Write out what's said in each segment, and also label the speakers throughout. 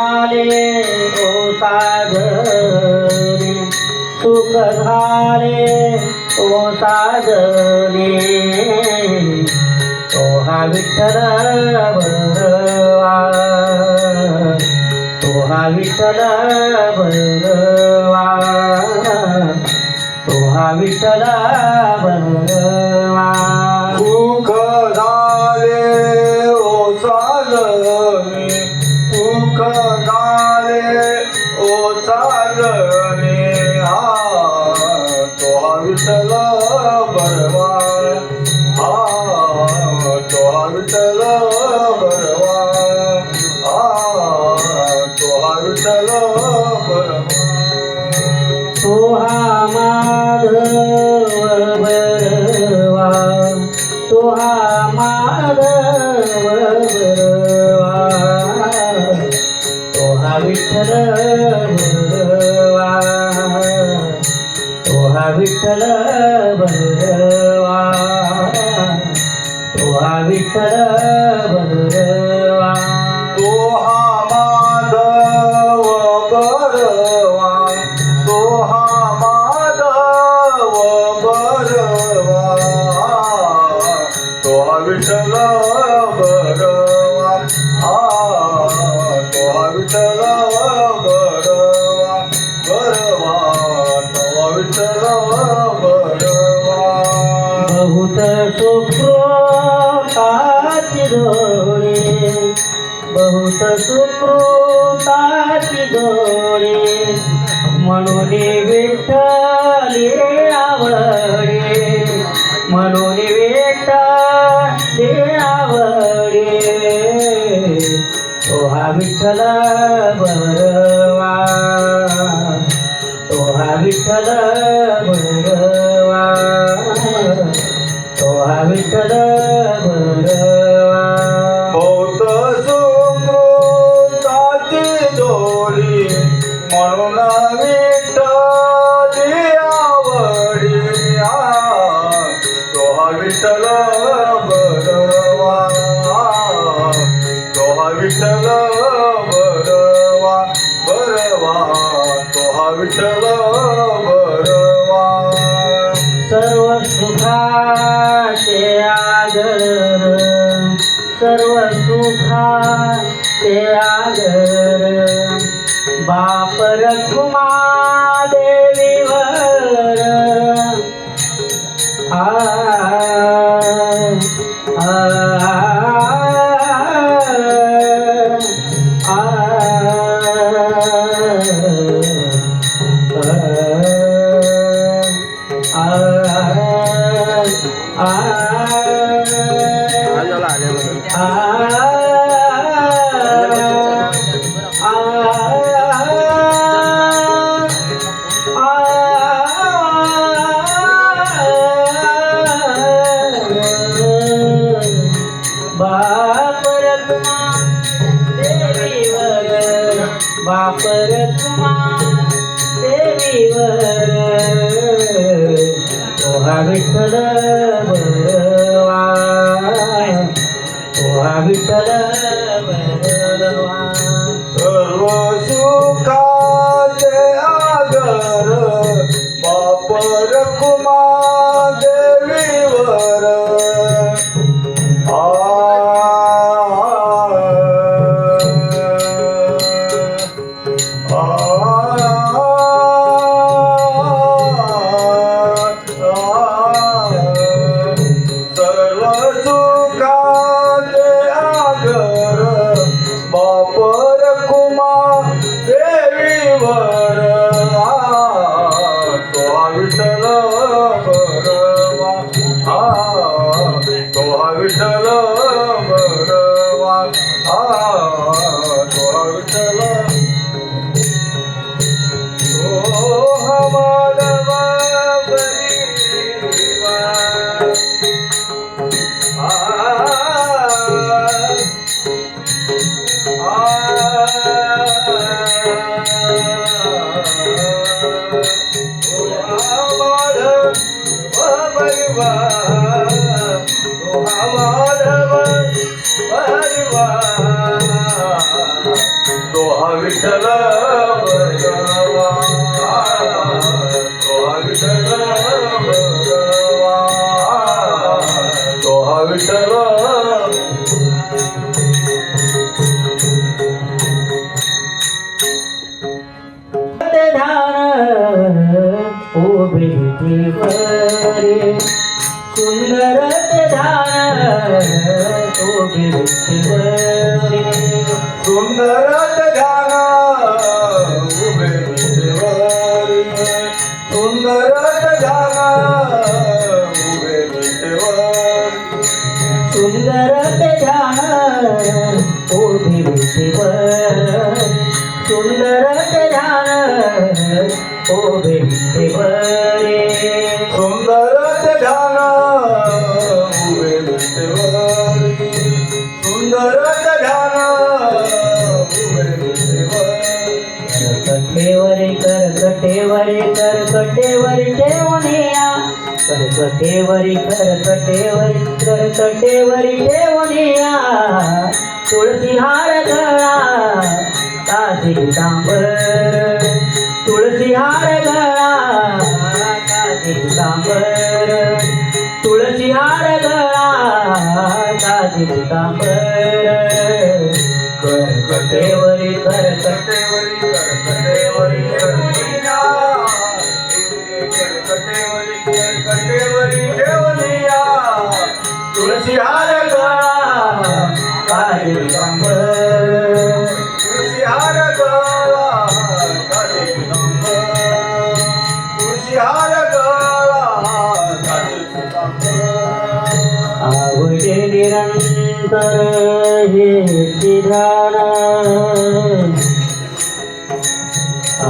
Speaker 1: मिळाले ओ सागरी. सुख झाले ओ सागरी. तो हा विठ्ठल तो हा विठ्ठल भगवा तो हा विठ्ठल
Speaker 2: भगवा हा विठ्ठल भरवा हा तोहा विठ्ठल भरवा भरवा तोहा विठ्ठल
Speaker 1: बहुत सुप्रोताची डोळे बहुत सुप्रोताची म्हणून
Speaker 2: ಕಲಾ भेटे
Speaker 1: सुंदर धान तो भेटे सुंदर करकटेवरी करकटेवरी करकटेवरी देवनिया तुळशी हार गळा काजी सांबर तुळशी हार गळा काजी सांबर तुळशी हार गळा काजी सांबर करकटेवर आवडे निरंतर हे विधान आ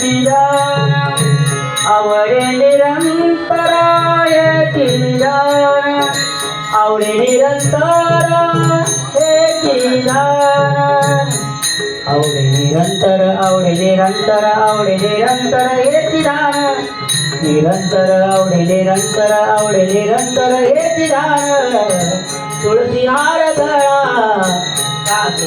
Speaker 1: चिरा आवडे निरंतराय चिरा आवडे निरंतर हे चिरा आवडे निरंतर आवडे निरंतर आवडे निरंतर हे चिरा निरंतर आवडे निरंतर आवडे निरंतर हे चिरा तुळशी हार गळा Kashi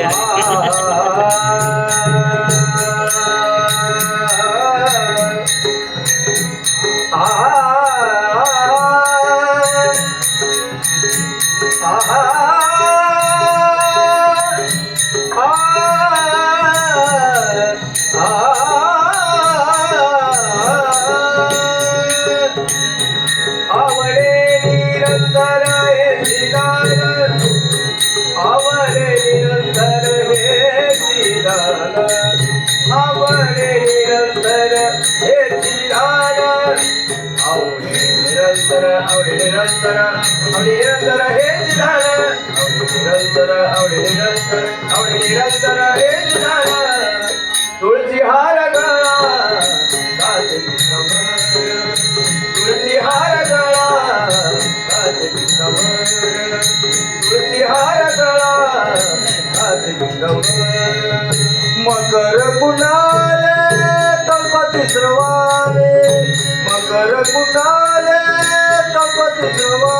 Speaker 1: yeah. Thank you.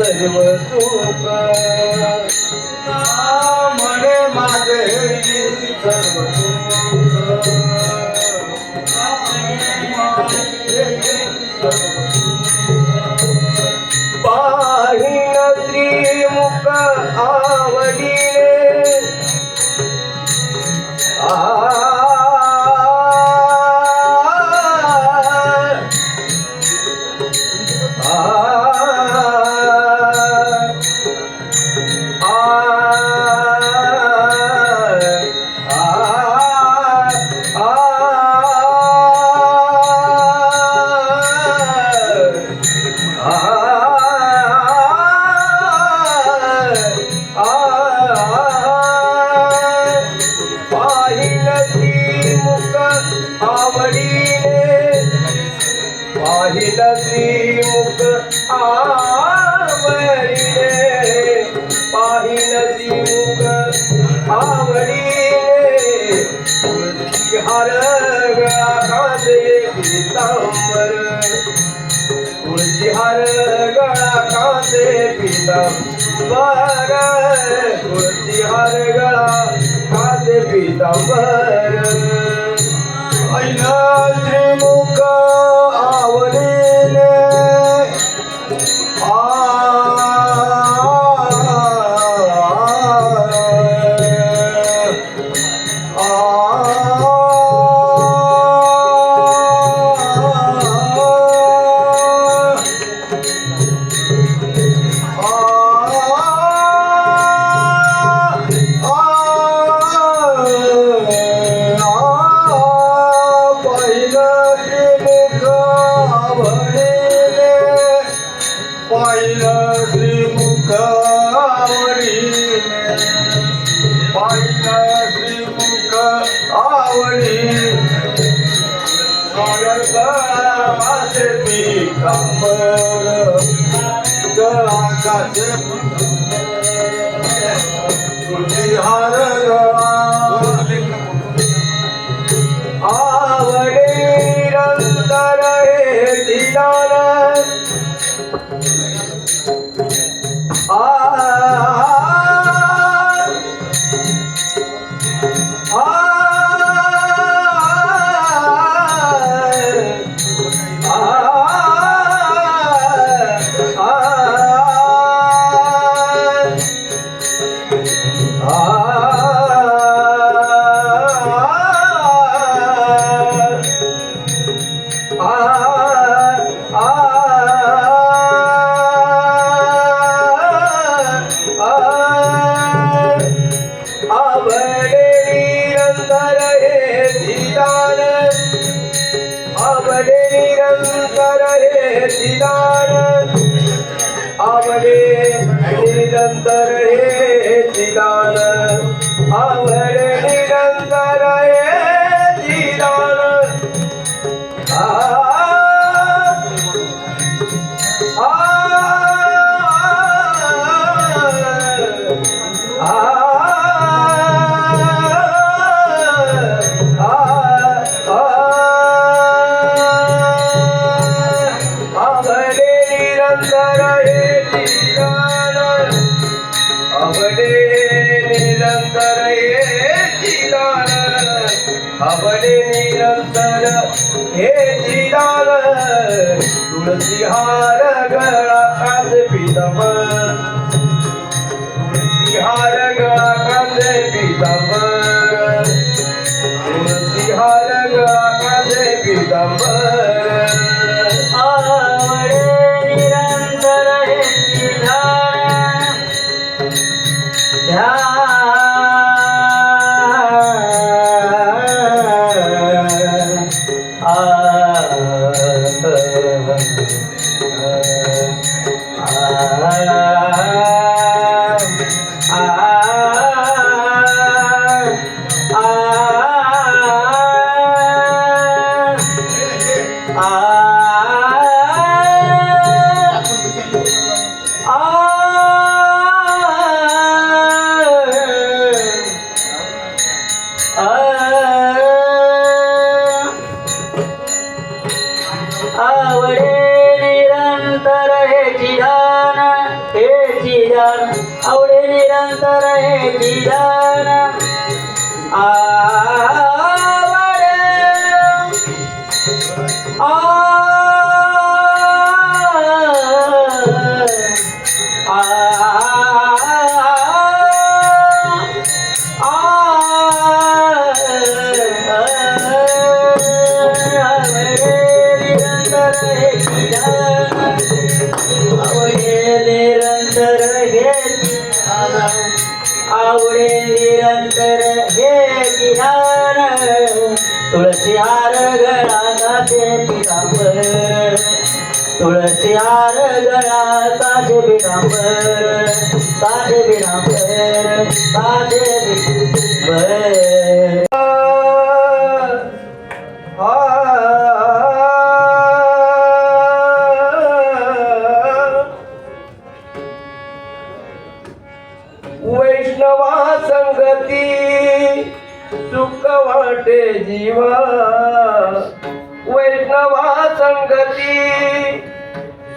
Speaker 1: Let's go. हार पितांबर
Speaker 3: तुळशी हार गळा
Speaker 2: कांदे पितांबर. तुळशी हार गळा कांदे पितांबर.
Speaker 3: ऐना
Speaker 1: त्रिमुखा Recep Ah ನಿಧಾನ ಅವಳೇ ನಿರಂತರ ನಿಧಾನ ಆ विराबर ताज विराबर ताज विराबर
Speaker 3: वैष्णवा संगती सुख वाटे जीवा. वैष्णवा संगती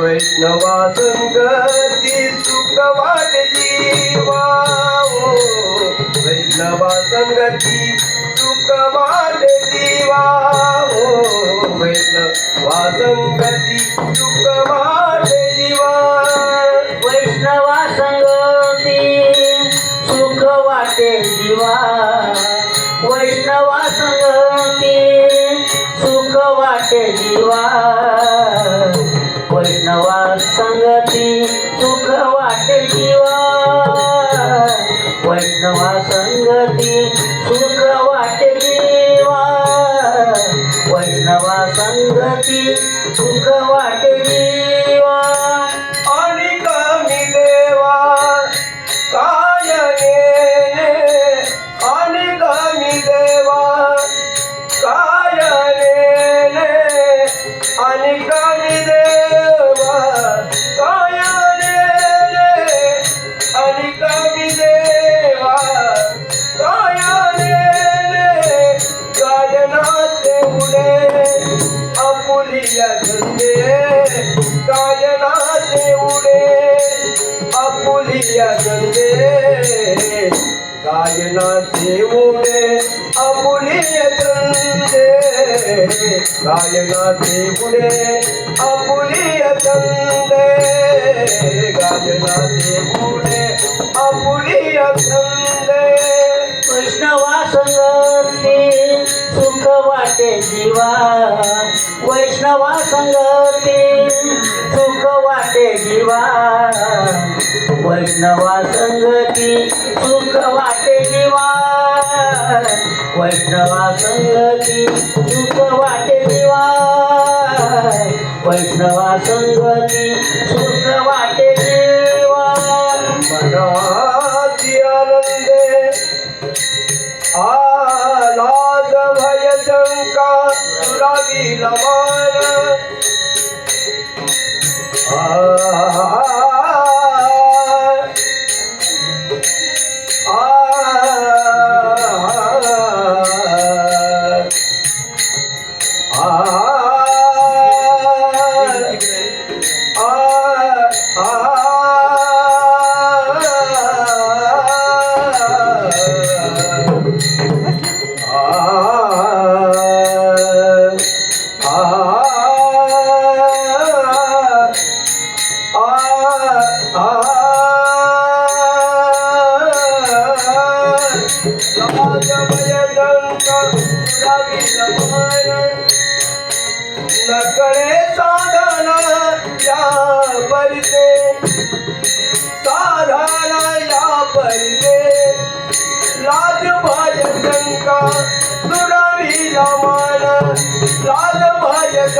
Speaker 3: वैष्णवा संगती सुख वाटली. वाओ वैष्णवा संगती सुख वाटली. वाओ
Speaker 1: वैष्णवा संगती वा ना
Speaker 3: देऊ दे चंदे काय ना देऊ दे चंदे काय ना देऊ दे चंदे
Speaker 1: कृष्ण वासंती सुख जीवा. वैष्णवा संगती सुख वाटे जीवा. वैष्णवा संगती सुख वाटे जीवा. वैष्णवा संगती सुख वाटे जीवा. वैष्णवा संगती सुख वाटे जीवा.
Speaker 3: मनाची आनंदे आ शंका दुरावी लमान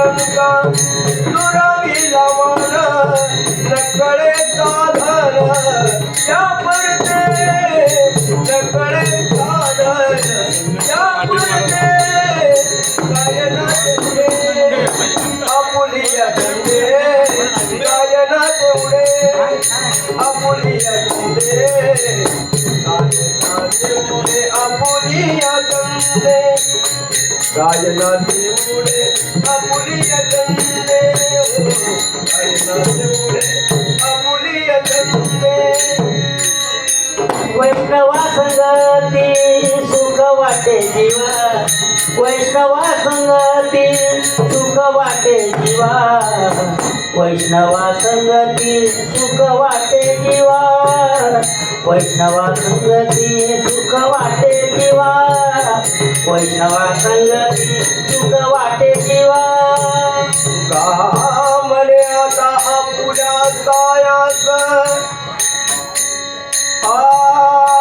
Speaker 3: गंगा शंका दुरावी मान नकडे साधन या परिते नकडे साधन या परिते गायनात पुढे आपुलिया चंदे गायनात पुढे गायनात गायनात पुढे आपुलिया चंदे गायनात पुढे
Speaker 1: वैष्णवा संगती सुख वाटे जीवा. वैष्णवा संगती सुख वाटे जीवा. वैष्णवा संगती सुख वाटे जीवा. वैष्णवा संगती सुख वाटे जीवा. वैष्णवा संगती सुख वाटे जीवा.
Speaker 3: का म्हणे आता पुऱ्या कायास आ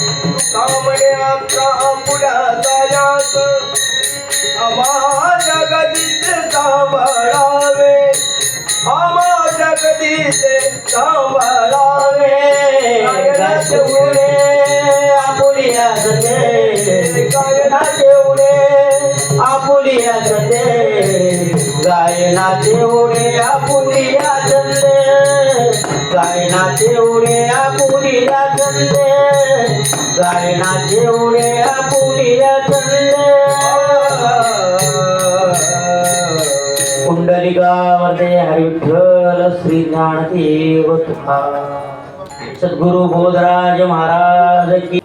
Speaker 3: कामणे आता आपुल्या तायात आम्हा जगदीचे सांभाळावे. आम्हा जगदीचे सांभाळावे.
Speaker 1: उडे आपुलिया सते गायनाचे उडे आपुलिया सते गायनाचे उडे आपुलिया सते गायनाचे उडे आपुलिया सते जायना जेवणे आपुलिया चंद कुंडलिकामध्ये हरिठ्ठल श्री ज्ञानदेव तुका. सद्गुरु बोधराज महाराज की